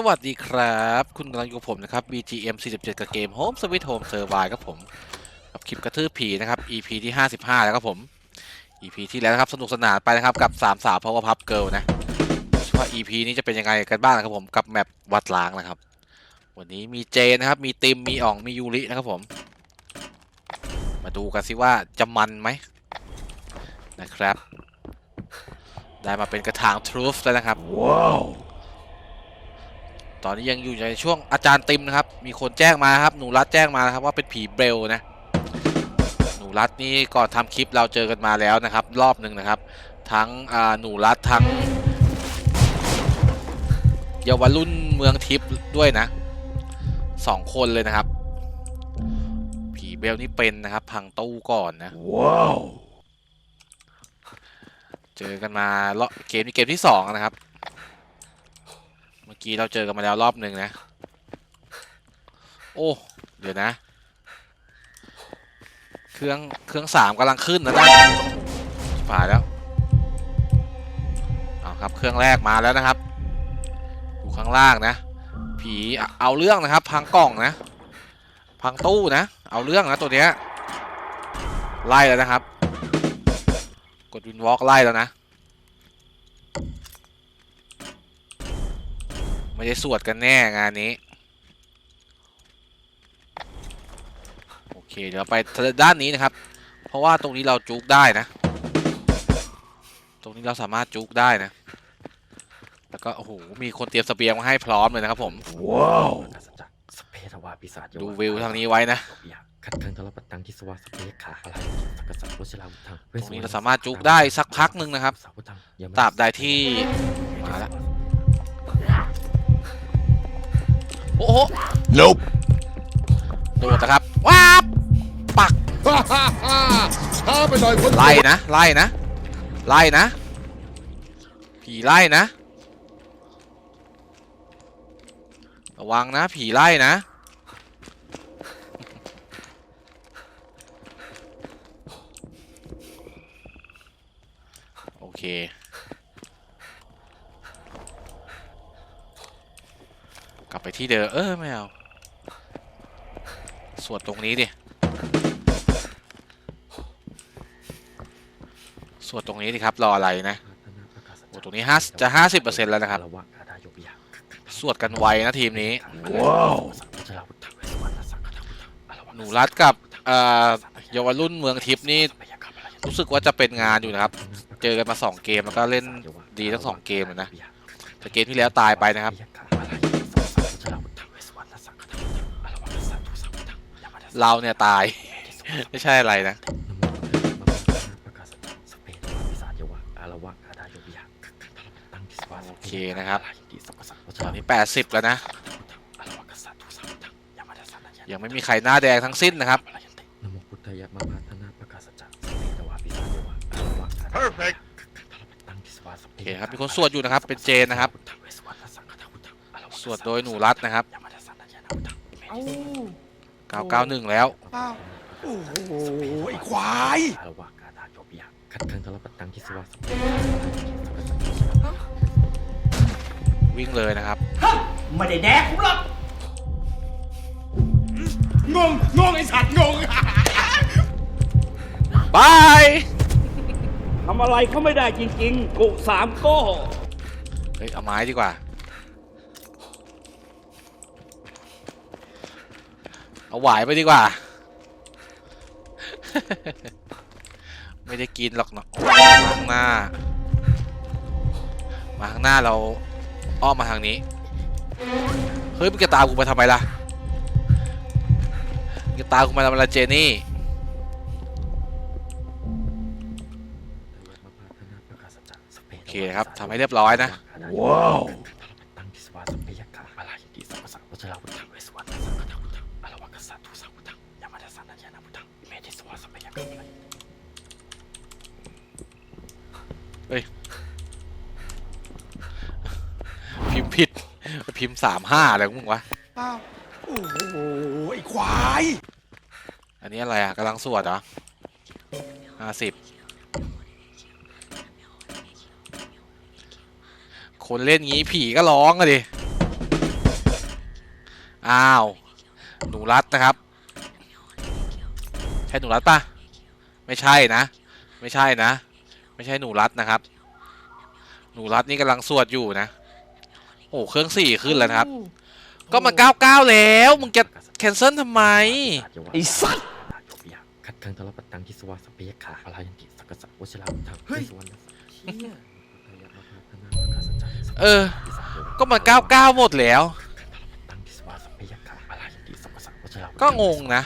สวัสดีครับ คุณกำลังอยู่กับผมนะครับ BGM 47 กับเกม Home Sweet Home Survive ครับผมกับคลิปกระทืบผีนะครับ EP ที่ 55 แล้วครับผม EP ที่แล้วนะครับสนุกสนานไปนะครับกับ 3 สาว Power Pup Girl นะว่า EP นี้จะเป็นยังไงกันบ้างนะครับผมกับแมปวัดล้างนะครับ วันนี้มีเจนะครับ มีติมมีอ่องมียูรินะครับผม มาดูกันสิว่าจะมันไหมนะครับ ได้มาเป็นกระถางทรูฟแล้วนะครับว้าว ตอนนี้ยังอยู่ในช่วงอาจารย์ติมนะครับ มีคนแจ้งมาครับ หนูรัดแจ้งมานะครับว่าเป็นผีเบลนะ หนูรัดนี่ก่อนทำคลิปเราเจอกันมาแล้วนะครับ รอบหนึ่งนะครับ ทั้งอ่าหนูรัดทั้งเยาวรุ่นเมืองทิพย์ด้วยนะสองคนเลยนะครับ ผีเบลนี่เป็นนะครับ พังตู้ก่อนนะว้าวเจอกันมาเลาะเกมนี้เกมที่สองนะครับเมื่อกี้เราเจอกันมาแล้วรอบหนึ่งนะ โอ้ เดี๋ยวนะ เครื่องเครื่องสามกำลังขึ้นนะนะผ่านแล้วเอาครับเครื่องแรกมาแล้วนะครับอยู่ข้างล่างนะ ผีเอาเอาเรื่องนะครับ พังกล่องนะ พังตู้นะ เอาเรื่องนะตัวเนี้ยไล่แล้วนะครับ กดวินวอล์กไล่แล้วนะ ไม่ได้สวดกันแน่งานนี้ โอเค เดี๋ยวไปด้านนี้นะครับ เพราะว่าตรงนี้เราจุกได้นะ ตรงนี้เราสามารถจุกได้นะ แล้วก็โอ้โหมีคนเตรียมเสบียงมาให้พร้อมเลยนะครับผม ว้าวกัสจักรสเพทวาปิศาจดูวิวทางนี้ไว้นะอยากคัดคังทรปตังทิสวาสเพขาอะไรสักกษัตริย์วชิราวุธังตรงนี้เราสามารถจุกได้สักพักหนึ่งนะครับสาวุธังยมตราบใดที่มาแล้ว โอ้โห nope โดดนะครับว้าบปักฮ่าฮ่าฮ่าช้าไปหน่อยคนไล่นะไล่นะไล่นะผีไล่นะ ระวังนะ ผีไล่นะโอเค กลับไป ที่เดิมเออไม่เอาสวดตรงนี้ดิสวดตรงนี้ดิครับรออะไรนะโอ้ตรงนี้50จะ50%แล้วนะครับสวดกันไวนะทีมนี้ว้าวหนูรัดกับเอ่อเยาวรุ่นเมืองทิพย์นี่รู้สึกว่าจะเป็นงานอยู่นะครับ เจอกันมา2เกมแล้วก็เล่นดีทั้งสองเกมเลยนะแต่เกมที่แล้วตายไปนะครับ เราเนี่ยตาย ไม่ใช่อะไรนะโอเคนะครับตอนนี้80แล้วนะ ยังไม่มีใครหน้าแดงทั้งสิ้นนะครับโอารวะ perfect โอเคครับมีคนสวดอยู่นะครับ เป็นเจนนะครับ สวดโดยหนูรัดนะครับ 991 แล้วโอ้โหไอ้ควาย อารวะกาดาโยปิยะคัดคังทรปตังทิสวาสวิ่งเลยนะครับ ไม่ได้แดกผมหรอกงง งงไอ้สัตว์งง บาย ทำอะไรเขาไม่ได้จริงๆ กุสามโก้ เฮ้ย เอาไม้ดีกว่า เอาหวายไปดีกว่า ไม่ได้กินหรอกเนาะมาข้างหน้า มาข้างหน้าเราอ้อมมาทางนี้ เฮ้ยมึงจะตามกูไปทำไมล่ะมึงจะตามกูมาทำไมล่ะเจนี่โอเคครับทำให้เรียบร้อยนะว้าว ธิสวาสเปยกะอะไรพิมพ์ผิด พิมพ์สามห้าอะไรของมึงวะ อ้าวโอ้โหไอ้ควายอันนี้อะไรอะกำลังสวดเหรอห้าสิบคนเล่นงี้ผีก็ร้องอะดิ อ้าว หนูรัดนะครับ ใช่หนูรัดปะไม่ใช่นะ ไม่ใช่นะ ไม่ใช่หนูรัดนะครับ หนูรัดนี่กำลังสวดอยู่นะ โอ้เครื่องสี่ขึ้นแล้วนะครับ ก็มันเก้าเก้าแล้ว มึงจะแคนเซิลทำไมไอ้สัตว์ขัดขังตลอดปัตตังที่สวาสเปียขาพลายันติสักกะสะวชิราวุธังที่สวรรณสัเออ ก็มันเก้าเก้าหมดแล้วตังที่สวาสเปียขาพลายันติสักกะสะวชิราวุธัก็งงนะ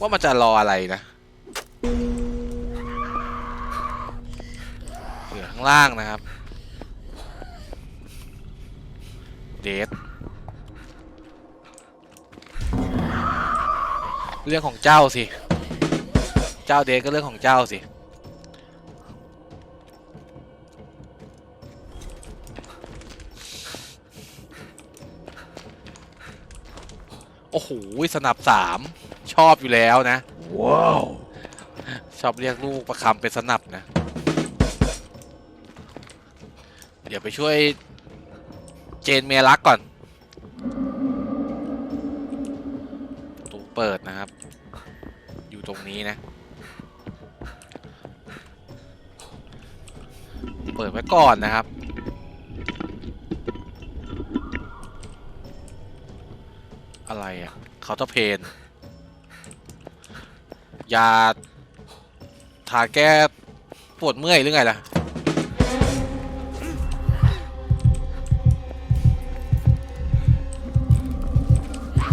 ว่ามันจะรออะไรนะเหลือข้างล่างนะครับ เดทเรื่องของเจ้าสิ เจ้าเดทก็เรื่องของเจ้าสิโอ้โหสนับสาม ชอบอยู่แล้วนะ ว้าว ชอบเรียกลูกประคำเป็นสนับนะ เดี๋ยวไปช่วยเจนเมียรักก่อนประตูเปิดนะครับ อยู่ตรงนี้นะ เปิดไว้ก่อนนะครับอะไรอะ่ะเคาน์เตอร์เพน ยาทาแก้ปวดเมื่อยหรือไงล่ะ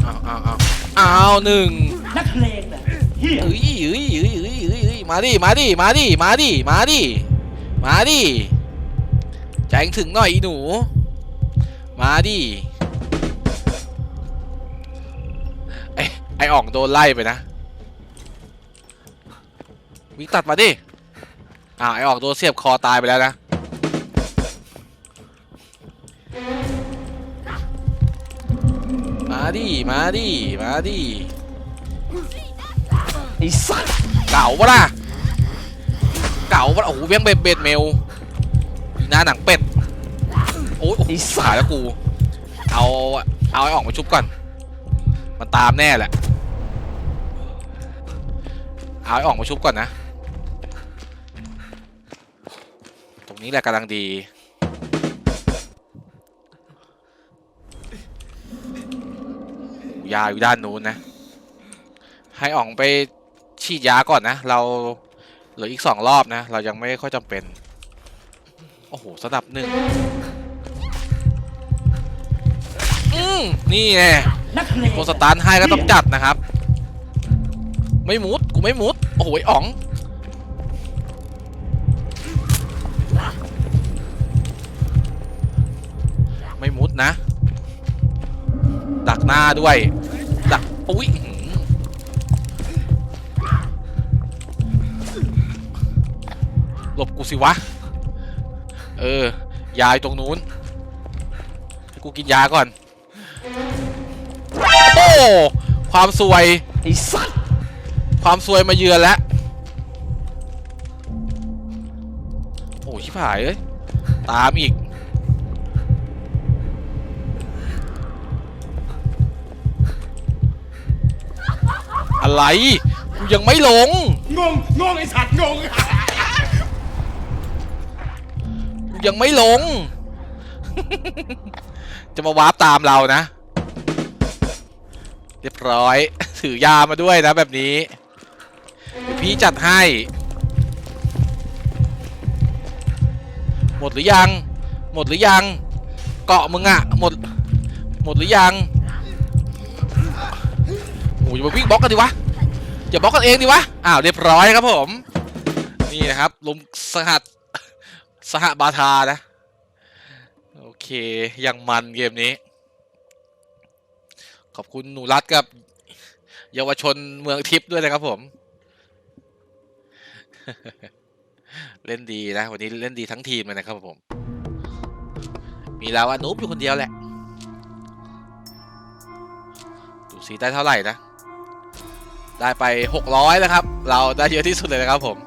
เอาเอาเอาเอาหนึ่งนักเลงน่ะเฮียเอ้ยเอ้ยเอ้ยเอ้ยเอ้ยเอ้ยมาดิ มาดิ มาดิ มาดิ มาดิ มาดิใจงถึงหน่อยอีหนู มาดิไอไออ่องโดนไล่ไปนะ วิ่งตัดมาดิอ่าวไอออกโดนเสียบคอตายไปแล้วนะมาดิมาดิมาดิไอ้สัตว์เก่าปะล่ะเก่าปะล่ะโอ้โหเบี้ยงเบ็ดเบ็ดเมลอีหน้าหนังเป็ดโอ้ยโอ้โหสายแล้วกู เอาเอาไอ้ออกมาชุบก่อนมันตามแน่แหละเอาไอ้ออกมาชุบก่อนนะ นี้แหละกำลังดี ยาอยู่ด้านนู้นนะ ให้อ่องไปฉีดยาก่อนนะ เราเหลืออีกสองรอบนะ เรายังไม่ค่อยจำเป็น โอ้โหสนับหนึ่งอืมนี่แน่นักเลงโคสตาร์ทให้ก็ต้องจัดนะครับ ไม่มุด กูไม่มุด โอ้โหไอ้อ๋อง นะ ดักหน้าด้วย ดักอุ้ยอื้อหือหลบกูสิวะ เออ ยายตรงนู้นให้กูกินยาก่อน โอ้ ความสวยไอ้สัตว์ความสวยมาเยือนแล้ว โอ้ชิบหายเอ้ยตามอีก อะไรกูยังไม่ลง งงงงไอ้สัตว์งงกูยังไม่ลง จะมาวาร์ปตามเรานะ เรียบร้อย ถือยามาด้วยนะแบบนี้เดี๋ยวพี่จัดให้ หมดหรือยัง หมดหรือยัง เกาะมึงอะหมด หมดหรือยังโอ้ยอย่ามาวิ่งบล็อกกันดิวะอย่าบล็อกกันเองดิวะอ้าวเรียบร้อยครับผม นี่นะครับลุมสหัสสหบาทานะ โอเคยังมันเกมนี้ ขอบคุณหนูรัตกับเยาวชนเมืองทิพย์ด้วยนะครับผม เล่นดีนะ วันนี้เล่นดีทั้งทีมเลยนะครับผม มีเราอนุบอยู่คนเดียวแหละ ดูสีได้เท่าไหร่นะ ได้ไป 600แล้วครับ เราได้เยอะที่สุดเลยนะครับผม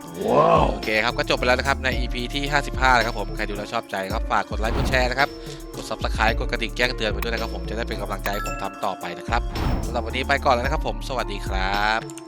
โอเคครับก็จบไปแล้วนะครับใน EP ที่ 55นะครับผมใครดูแล้วชอบใจครับฝากกดไลค์กดแชร์นะครับกด Subscribe กดกระดิ่งแจ้งเตือนไปด้วยนะครับผมจะได้เป็นกำลังใจให้ผมทำต่อไปนะครับสำหรับวันนี้ไปก่อนแล้วนะครับผมสวัสดีครับ